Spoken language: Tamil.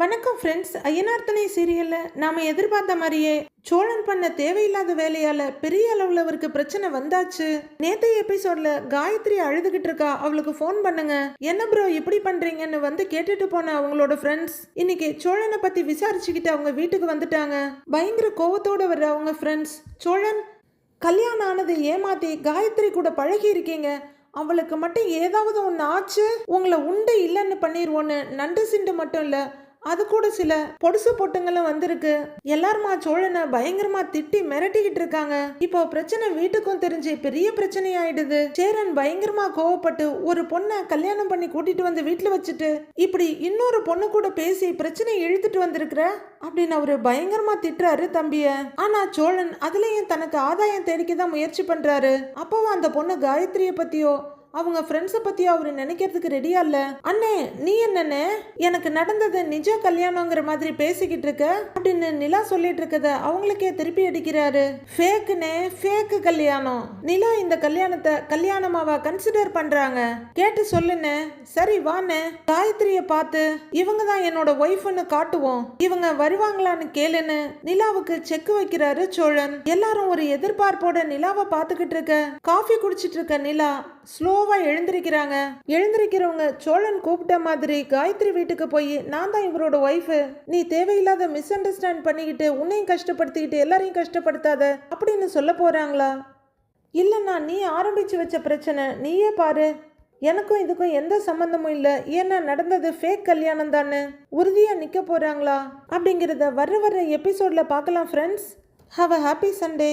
வணக்கம் ஃப்ரெண்ட்ஸ் ஐயனார்த்தனை சீரியலில் நாம் எதிர்பார்த்த மாதிரியே சோழன் பண்ண தேவையில்லாத வேலையால் பெரிய அளவில் அவருக்கு பிரச்சனை வந்தாச்சு. நேற்றைய எபிசோடில் காயத்ரி அழுதுகிட்டு இருக்கா. அவளுக்கு ஃபோன் பண்ணுங்க. என்ன ப்ரோ இப்படி பண்ணுறீங்கன்னு வந்து கேட்டுட்டு போன அவங்களோட ஃப்ரெண்ட்ஸ் இன்னைக்கு சோழனை பற்றி விசாரிச்சுக்கிட்டு அவங்க வீட்டுக்கு வந்துட்டாங்க. பயங்கர கோவத்தோட வர்ற அவங்க ஃப்ரெண்ட்ஸ் சோழன் கல்யாணம் ஆனது ஏமாத்தி காயத்ரி கூட பழகி இருக்கீங்க. அவளுக்கு மட்டும் ஏதாவது ஒன்று ஆச்சு? உங்களை உண்டு இல்லைன்னு பண்ணிடுவோன்னு நண்டு சிண்டு மட்டும் இல்லை. அது கூட சில பொடுசு பொட்டுங்களும் வந்திருக்கு. எல்லாருமா சோழனை பயங்கரமா திட்டி மிரட்டிக்கிட்டு இருக்காங்க. இப்போ பிரச்சனை வீட்டுக்கும் தெரிஞ்சு பெரிய பிரச்சனை ஆயிடுது சேரன் பயங்கரமா கோவப்பட்டு ஒரு பொண்ணை கல்யாணம் பண்ணி கூட்டிட்டு வந்து வீட்டுல வச்சுட்டு இப்படி இன்னொரு பொண்ணு கூட பேசி பிரச்சனை இழுத்துட்டு வந்திருக்கிற? அப்படின்னு அவரு பயங்கரமா திட்டுறாரு தம்பிய. ஆனா சோழன் அதுலயும் தனக்கு ஆதாயம் தேடிக்க தான் முயற்சி பண்றாரு. அப்பவும் அந்த பொண்ணு காயத்ரியை பத்தியோ அவங்க ஃப்ரெண்ட்ஸை பத்தி அவரு நினைக்கிறதுக்கு ரெடியா இல்ல? அண்ணே நீ என்னண்ணே? எனக்கு நடந்தது நிஜ கல்யாணங்கிற மாதிரி பேசிக்கிட்டு இருக்க. அப்படின்னு நிலா சொல்லிட்டு இருக்கத அவங்களுக்கே திருப்பி அடிக்கிறாரு. ஃபேக்குனே ஃபேக்கு கல்யாணம். நிலா இந்த கல்யாணத்தை கல்யாணமாவா கன்சிடர் பண்றாங்க? கேட்டு சொல்லுண்ணே. சரி வாண்ணே. காயத்ரிய பார்த்து இவங்க தான் என்னோட ஒய்ஃப்னு காட்டுவோம். இவங்க வருவாங்களான்னு கேளுன்னு நிலாவுக்கு செக் வைக்கிறாரு சோழன். எல்லாரும் ஒரு எதிர்பார்ப்போட நிலாவை பார்த்துக்கிட்டு இருக்க காஃபி குடிச்சிட்டு இருக்க நிலா ஸ்லோவா எழுந்திருக்கிறாங்க. எழுந்திருக்கிறவங்க சோழன் கூப்பிட்ட மாதிரி காயத்ரி வீட்டுக்கு போய் நான் தான் இவரோட ஒய்ஃபு நீ தேவையில்லாத மிஸ் அண்டர்ஸ்டாண்ட் பண்ணிக்கிட்டு உன்னையும் கஷ்டப்படுத்திக்கிட்டு எல்லாரையும் கஷ்டப்படுத்தாத அப்படின்னு சொல்ல போகிறாங்களா இல்லைண்ணா நீ ஆரம்பிச்சு வச்ச பிரச்சனை நீயே பாரு. எனக்கும் இதுக்கும் எந்த சம்மந்தமும் இல்லை. ஏன்னா நடந்தது ஃபேக் கல்யாணம் தானே. உறுதியாக நிற்க போகிறாங்களா அப்படிங்கிறத வர்ற வர்ற எபிசோடில் பார்க்கலாம் friends have a happy Sunday